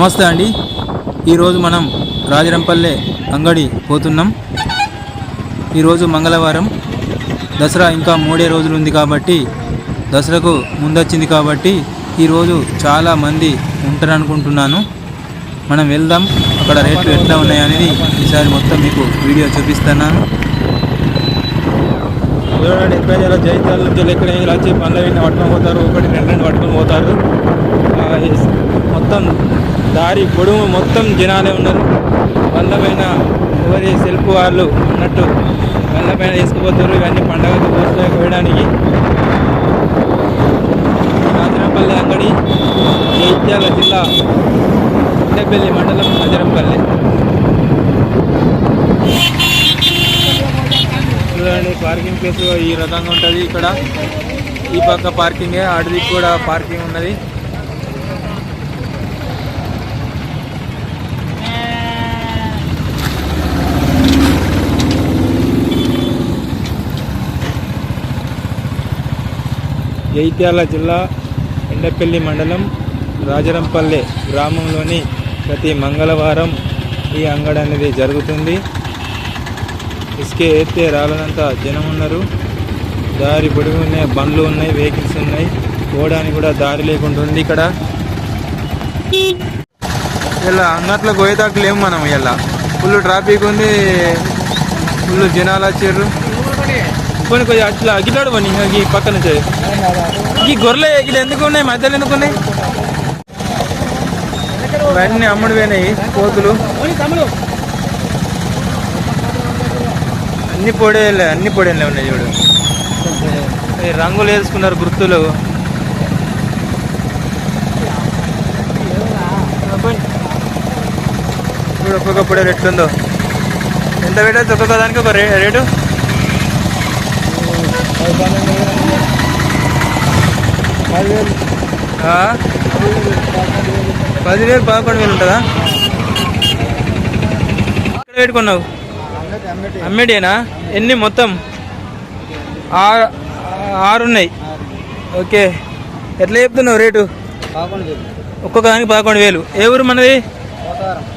నమస్తే అండి. ఈరోజు మనం రాజరంపల్లె అంగడి పోతున్నాం. ఈరోజు మంగళవారం. దసరా ఇంకా మూడే రోజులు ఉంది కాబట్టి దసరాకు ముందొచ్చింది కాబట్టి ఈరోజు చాలా మంది మనం వెళ్దాం. అక్కడ రేట్లు ఎట్లా ఉన్నాయనేది ఈసారి మొత్తం మీకు వీడియో చూపిస్తున్నాను చూడండి ఎక్కడ జైతాల నుంచి ఎక్కడ వచ్చి పనులు పట్టుకొని పోతారు ఒకటి రెండు రెండు పట్టుకొని పోతారు. మొత్తం దారి పొడవు మొత్తం జనాలే ఉన్నారు బండ్ల పైన ఎవరి సెల్ఫ్ వాళ్ళు అన్నట్టు బండ్ల పైన తీసుకుపోతారు ఇవన్నీ పండగకు పోస్తాయి వేయడానికి రాజరంపల్లి అంగడి జైత్యాల జిల్లా ఉండపల్లి మండలం రాజరంపల్లి. చూడండి పార్కింగ్ ప్లేస్ ఈ రకంగా ఉంటుంది. ఇక్కడ ఈ పక్క పార్కింగే అడిది కూడా పార్కింగ్ ఉన్నది. జైత్యాల జిల్లా ఎండపల్లి మండలం రాజరంపల్లె గ్రామంలోని ప్రతి మంగళవారం ఈ అంగడి అనేది జరుగుతుంది. ఇసుకే ఎత్తే రాలనంత జనం ఉన్నారు. దారి పొడిగి ఉన్నాయి బండ్లు ఉన్నాయి వెహికల్స్ ఉన్నాయి. పోవడానికి కూడా దారి లేకుండా ఉంది ఇక్కడ. ఇలా అంగట్లో పోయేదాకా లేము మనం ఇలా? ఫుల్ ట్రాఫిక్ ఉంది. ఫుల్ జనాలు వచ్చారు. కొన్ని కొంచెం అట్లా అగిలాడు పని ఈ పక్క నుంచి. ఈ గొర్రెలు ఇక్కడ ఎందుకు ఉన్నాయి మధ్యలో ఎందుకు ఉన్నాయి? ఇవన్నీ అమ్ముడు పోయినాయి కోతులు. అన్ని పొడేలే అన్ని పొడేలే ఉన్నాయి చూడు. రంగులు వేసుకున్నారు గుర్తులు. ఇప్పుడు ఒక్కొక్క పొడేలు ఎట్లుందో. ఎంత పెట్టచ్చు ఒక్కొక్క దానికి ఒక రేటు? పదివేలు పదకొండు వేలు ఉంటుందా? ఎక్కడ పెట్టుకున్నావు? అమ్మేడేనా ఎన్ని మొత్తం? ఆరు ఆరు ఉన్నాయి. ఓకే. ఎట్లా చెప్తున్నావు రేటు? ఒక్కొక్క దానికి పదకొండు వేలు. ఏ ఊరు మనది?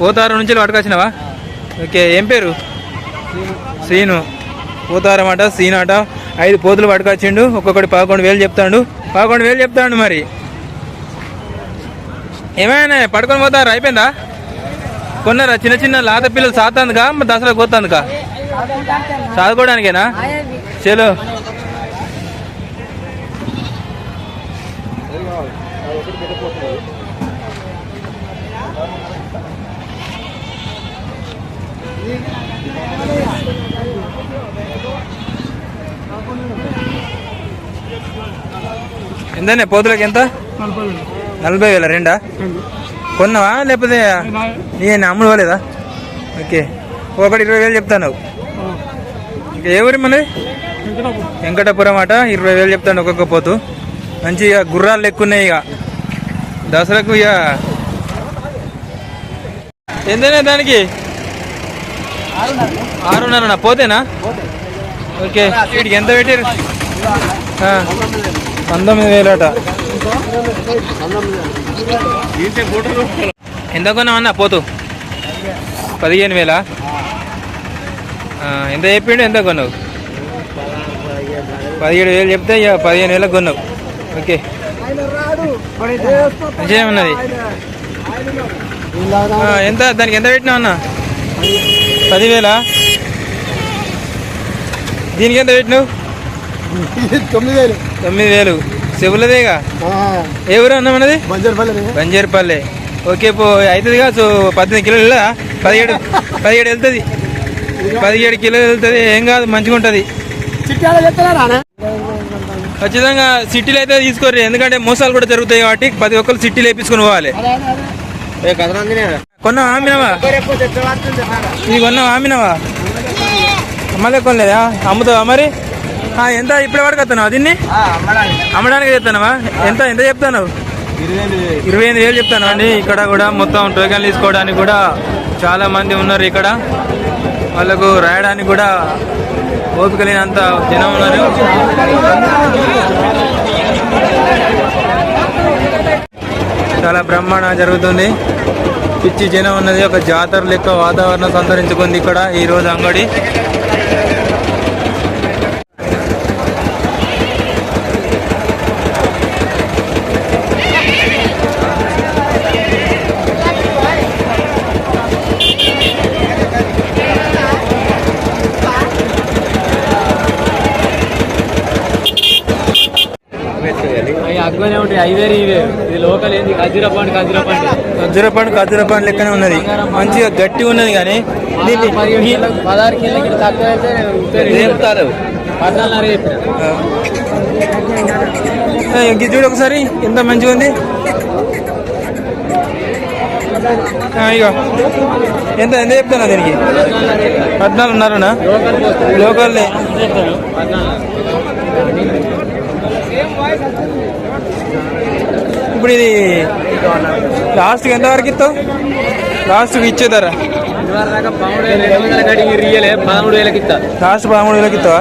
పోతారం. నుంచి పట్టుకొచ్చినావా ఓకే. ఏం పేరు? సీను పోతారం అట సీను అట. ఐదు పోతులు పట్టుకొచ్చిండు ఒక్కొక్కటి పదకొండు వేలు చెప్తాడు. పదకొండు వేలు చెప్తాడు మరి. ఏమైనా పట్టుకొని పోతారు? అయిపోయిందా? కొన్నారా? చిన్న చిన్న లాత పిల్లలు సాతాందుకా దసరా పోతాందుకా చదువుకోవడానికేనా చలో. ఎంతనే? పోతులకి ఎంత? నలభై వేల. రెండా? కొన్నావా లేకపోతే నేను అమ్ముడు పోలేదా? ఓకే. ఒకటి ఇరవై వేలు చెప్తాను ఏ ఊరి మనది వెంకటపురం. అట ఇరవై వేలు చెప్తాను ఒక్కొక్క పోతు. మంచి ఇక గుర్రాలు లెక్కున్నాయి ఇక. దసరాకు ఇక. ఎంతనే దానికి? ఆరున్నర పోతేనా? ఓకే. వీటికి ఎంత పెట్టారు పంతొమ్మిది వేలట. ఎంత కొన్నామన్నా పోతు. పదిహేను వేలా? ఎంత చెప్పిండు? ఎంత కొన్నావు? పదిహేడు వేలు చెప్తే ఇక పదిహేను వేలకు కొన్నావు. ఓకే. మంచిగా ఉన్నది ఎంత? దానికి ఎంత పెట్టినావు అన్న పదివేలా? దీనికి ఎంత పెట్టినావు? తొమ్మిది వేలు తొమ్మిది వేలు చెవులదేగా ఏ ఊరు అన్న మనది బంజర్పల్లి బంజేరుపల్లె. ఓకే పో అవుతుందిగా సో పద్దెనిమిది కిలోలు వెళ్ళదా పదిహేడు పదిహేడు వెళ్తుంది. పదిహేడు కిలోలు వెళ్తుంది ఏం కాదు మంచిగా ఉంటుంది. ఖచ్చితంగా సిటీలో అయితే తీసుకోరు ఎందుకంటే మోసాలు కూడా జరుగుతాయి కాబట్టి ప్రతి ఒక్కరు సిటీలో వేపించుకొని పోవాలి. కొన్నావా ఆమినవా ఇది కొన్నావా ఆమినవా మళ్ళీ కొనలేదా? అమ్ముతావా మరి? ఎంత? ఇప్పుడే పడుకొస్తున్నావా దీన్ని? అమ్మడానికి. చెప్తానవా ఎంత? ఎంత చెప్తాను ఇరవై ఎనిమిది వేలు. చెప్తాను అండి ఇక్కడ కూడా మొత్తం టోకెన్ తీసుకోవడానికి కూడా చాలా మంది ఉన్నారు ఇక్కడ. వాళ్ళకు రాయడానికి కూడా ఓపిక లేనంత జనం ఉన్నారు. చాలా బ్రహ్మాండంగా జరుగుతుంది. పిచ్చి జనం ఉన్నది. ఒక జాతర లెక్క వాతావరణం సంతరించుకుంది ఇక్కడ ఈ రోజు అంగడి. ఐవేరు ఇది లోకల్ ఏంది? ఖజీరా పండు ఖజీరా పండు. ఖర్జూర పండు ఖర్జూర పండు లెక్కనే ఉన్నది. మంచిగా గట్టి ఉన్నది కానీ పదహారు కిలోకి తక్కువ అయితే చెప్తారు పద్నాలుగున్నర చూడు ఒకసారి ఎంత మంచిగా ఉంది? ఆ, ఇగో. ఎంత ఎంత చెప్తున్నా దీనికి? పద్నాలుగున్నరనా? లోకల్ లోకల్లే ఇప్పుడు ఇది లాస్ట్కి ఎంత వరకు ఇస్తావు? లాస్ట్కి ఇచ్చే ధర? పదమూడు వేలకి ఇస్తా లాస్ట్ పదమూడు వేలకి ఇస్తావా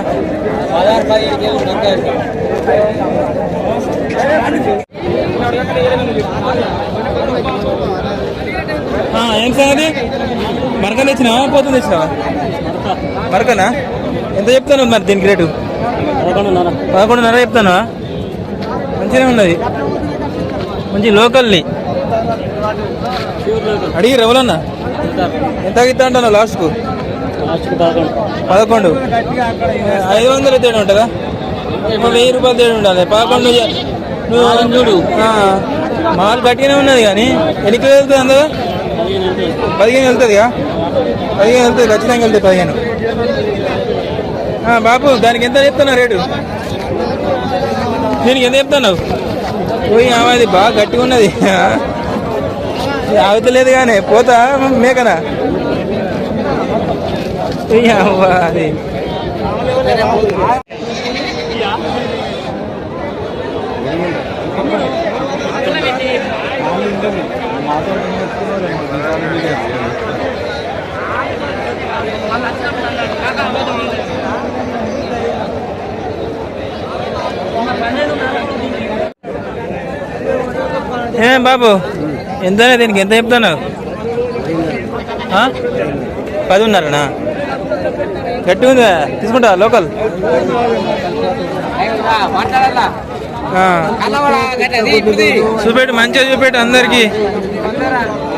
ఏం సంగతి? మరకలు తెచ్చినావా? పోతుంది తెచ్చినావా? మరకనా? ఎంత చెప్తాను మరి దీనికి రేటు? పదకొండున్నర. చెప్తానా మంచిగా ఉన్నది. మంచి లోకల్ని. అడిగి రవలన్నా ఎంత ఇస్తా అంటాను లాస్ట్కు? పదకొండు. ఐదు వందలు తేడా ఉంటుందా? వెయ్యి రూపాయలు తేడా ఉండాలి. పదకొండు నువ్వు చూడు. మాల్ గట్టిగానే ఉన్నది కానీ ఎన్ని కిలో వెళ్తుంది అందగా పదిహేను వెళ్తుందిగా? పదిహేను వెళ్తుంది ఖచ్చితంగా వెళ్తుంది పదిహేను. బాబు దానికి ఎంత చెప్తున్నా రేటు? దీనికి ఎంత చెప్తున్నావు? పోయి ఆమెది బాగా గట్టిగా ఉన్నది. ఆగుతలేదు కానీ పోతా మేకనా? అది అవ్వ ఏం బాబు? ఎంతనే దీనికి ఎంత చెప్తాను పది ఉన్నారనా గట్టి ఉందా తీసుకుంటా లోకల్. చూపెట్టు మంచిగా చూపెట్టు అందరికి.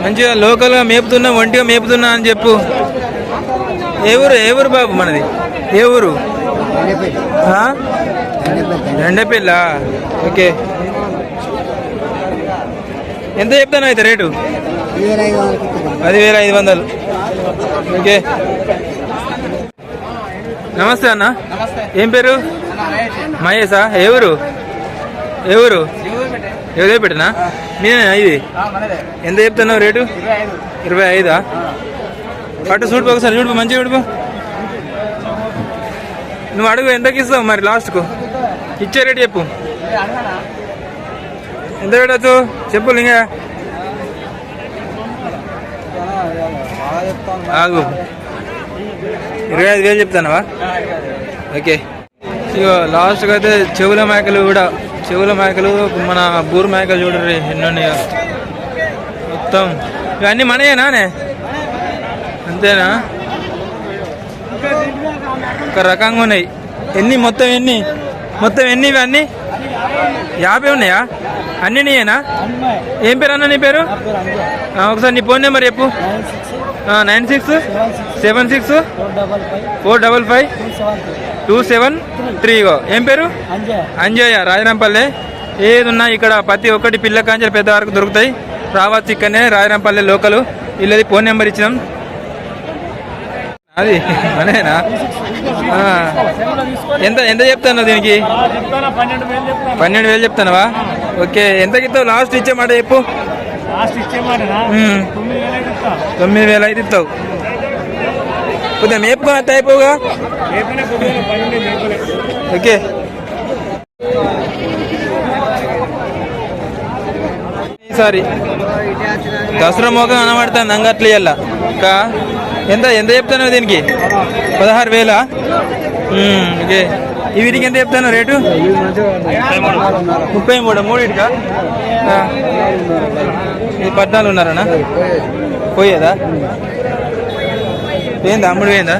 మంచిగా లోకల్గా మేపుతున్నా ఒంటిగా మేపుతున్నా అని చెప్పు. ఏ ఊరు ఏ ఊరు బాబు మనది? ఏ ఊరు? రెండపిల్ల? ఓకే. ఎంత చెప్తాను అయితే రేటు? పదివేల ఐదు వందలు. ఓకే. నమస్తే అన్న. ఏం పేరు? మహేశా ఏ ఊరు? ఏదో పెట్టినా నేనే ఇది? ఎంత చెప్తున్నావు రేటు? ఇరవై ఐదా. పట్టు చూడు ఒకసారి చూడు మంచిగా చూడు నువ్వు అడుగు ఎంతకి ఇస్తావు మరి లాస్ట్కు? ఇచ్చే రేటు చెప్పు. ఎంత పెట్టచ్చు చెప్పు లింగ. ఆగు. ఇరవై ఐదు వేలు చెప్తానవా? ఓకే. ఇగో లాస్ట్కి అయితే చెవుల మేకలు కూడా చెవుల మేకలు మన బూరు మేకలు చూడరు ఎన్ని మొత్తం. ఇవన్నీ మనయేనానే అంతేనా? ఒక రకంగా ఉన్నాయి. ఎన్ని? మొత్తం ఎన్ని? మొత్తం ఎన్ని ఇవన్నీ యాభై ఉన్నాయా? అన్ని నీయేనా? ఏం పేరు అన్న నీ పేరు? ఒకసారి నీ ఫోన్ నెంబర్ చెప్పు. Nine six seven six four double five two seven త్రీగో ఏం పేరు? అంజయ్య రాజరాంపల్లె. ఏదున్నా ఇక్కడ ప్రతి ఒక్కటి పిల్ల కాంచెలు పెద్ద వరకు దొరుకుతాయి. రావచ్చు ఇక్కడనే రాజరాంపల్లె లోకలు. వీళ్ళది ఫోన్ నెంబర్ ఇచ్చినాం. అది మనేనా ఆ. ఎంత ఎంత చెప్తాను దీనికి? పన్నెండు వేలు చెప్తానవా ఓకే ఎంతకి ఇస్తావు లాస్ట్ ఇచ్చే మాట చెప్పు. తొమ్మిది వేలు అయితే ఇస్తావు. కొద్దిగా మేపుకొని వస్తే అయిపోగా ఓకే. ఈసారి దసరా మోకం కనబడుతుంది అంగట్లు ఇయ్యాల ఇంకా ఎంత ఎంత చెప్తాను దీనికి? పదహారు వేలా? ఓకే. వీటికి ఎంత చెప్తాను రేటు? ముప్పై మూడు. మూడింటికా? ఇది పద్నాలుగు ఉన్నారనా? పోయేదా? పోయిందా? అమ్ముడు పోయిందా?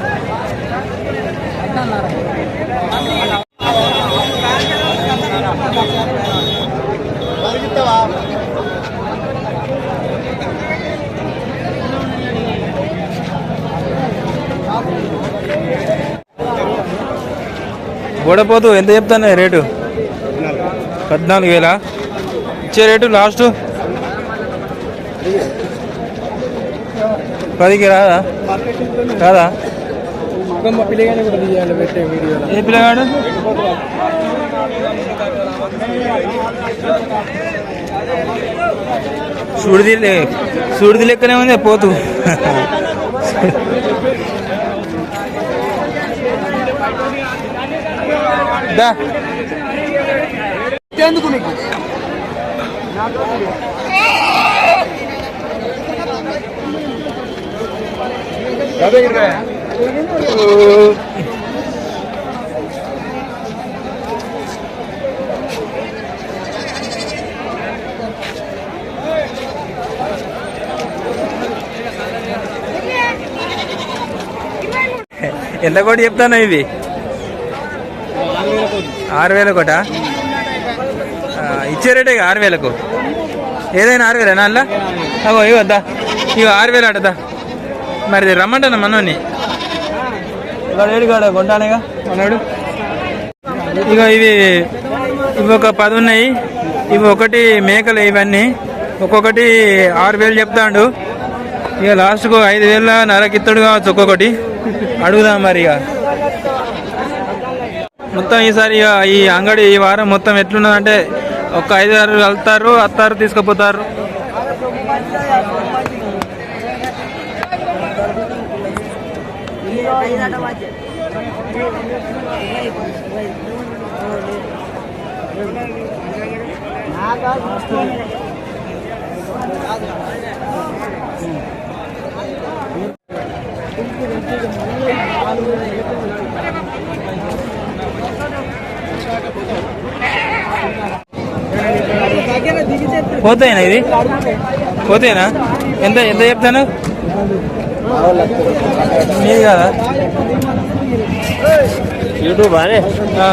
గోడపోతు ఎంత చెప్తాను రేటు? పద్నాలుగు వేల? ఇచ్చే రేటు లాస్ట్? పదికి రాదా? కాదా ఏ పిల్లగాడు? సూడిది లే- సూడిది లెక్కనే ఉంది పోతు. ఎందుకు నీకు? ఎంత కోటి చెప్తాను ఇవి? ఆరు వేల కోట ఇచ్చే రేటే ఇక ఆరు వేలకు ఏదైనా ఆరు వేలేనా అలా అగో ఇవి వద్దా ఇవి ఆరు వేలు అడదా మరి రమ్మంటాను మనోని. ఇవాళ ఏడు కాడ కొంటానేగా మనోడు. ఇక ఇవి ఇవి ఒక పది ఉన్నాయి. ఇవి ఒకటి మేకలు ఇవన్నీ. ఒక్కొక్కటి ఆరు వేలు చెప్తాడు. ఇక లాస్ట్కు ఐదు వేల నరకిత్తడు కావచ్చు ఒక్కొక్కటి. అడుగుదాం మరి ఇక. మొత్తం ఈసారి ఈ అంగడి ఈ వారం మొత్తం ఎట్లున్నదంటే ఒక ఐదు ఆరు వెళ్తారు అత్తారు తీసుకుపోతారు. పోతాయినా ఇది? పోతాయినా ఎంత ఎంత చెప్తాను? మీది కదా? యూట్యూబ్ అనే ఆ.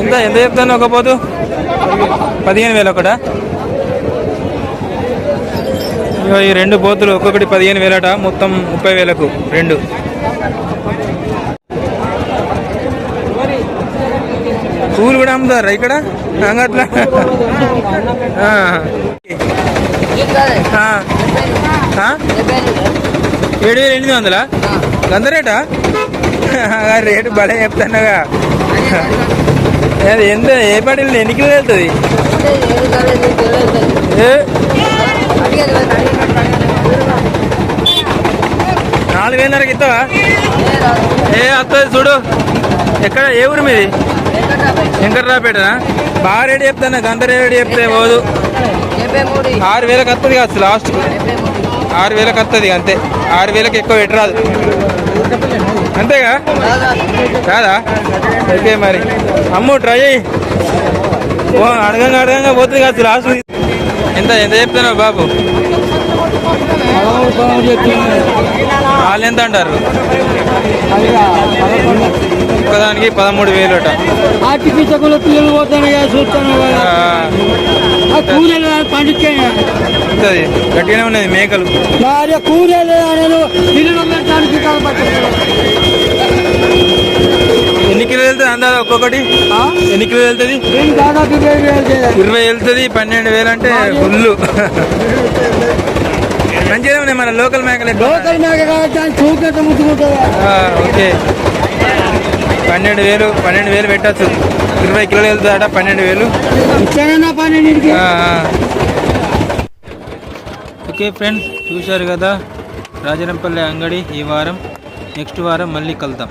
ఎంత ఎంత చెప్తాను ఒక పోతు? పదిహేను వేలు ఒకట? ఈ రెండు పోతులు ఒక్కొక్కటి పదిహేను వేలట మొత్తం ముప్పై వేలకు రెండు. పూలు కూడా అమ్ముతారా ఇక్కడ? అంగట్లా? ఏడు వేలు ఎనిమిది వందలా? గంత రేటా? రేటు బలే చెప్తానగా అది ఎంత? ఏ పాటి ఎన్ని కిలో వెళ్తుంది? ఏ? నాలుగు వేలన్నరకి ఇస్తావా? ఏ వస్తుంది చూడు. ఎక్కడ ఏ ఊరు మీది? వెంకట్రాపేటనా బాగా రేటు చెప్తాను గంట రేటు చెప్తే పోదు. ఆరు వేలకు వస్తుంది కాదు లాస్ట్. ఆరు వేలకు వస్తుంది అంతే. ఆరు వేలకు ఎక్కువ పెట్టరాదు అంతేగా? కాదా ఓకే మరి. అమ్ము ట్రై అయ్యి ఓ అడగంగా అడగంగా పోతుంది కాదు లాస్ట్. ఎంత ఎంత చెప్తున్నావు బాబు? వాళ్ళు ఎంత అంటారు? ఒక్కదానికి పదమూడు వేలు ఆర్టిఫిషియల్ పిల్లలు పోతాను చూస్తాను ఉంటుంది. గట్టిగానే ఉన్నది మేకలు. పెట్టడానికి ఎన్ని కిలోలు వెళ్తుంది అందాజ ఒక్కొక్కటి? ఎన్ని కిలోలు వెళ్తుంది? ఇరవై వెళ్తుంది పన్నెండు వేలు అంటే ఫుల్ మంచిగా ఉన్నాయి మన లోకల్ మేకలు. లోకల్ మేక కాబట్టి ముట్టుకుంటుందా. ఓకే. పన్నెండు వేలు పన్నెండు వేలు పెట్టచ్చు. ఇరవై కిలోలు వెళ్తుందట పన్నెండు వేలు. ఓకే ఫ్రెండ్స్ చూశారు కదా? రాజరంపల్లి అంగడి ఈ వారం నెక్స్ట్ వారం మళ్ళీ కలుద్దాం.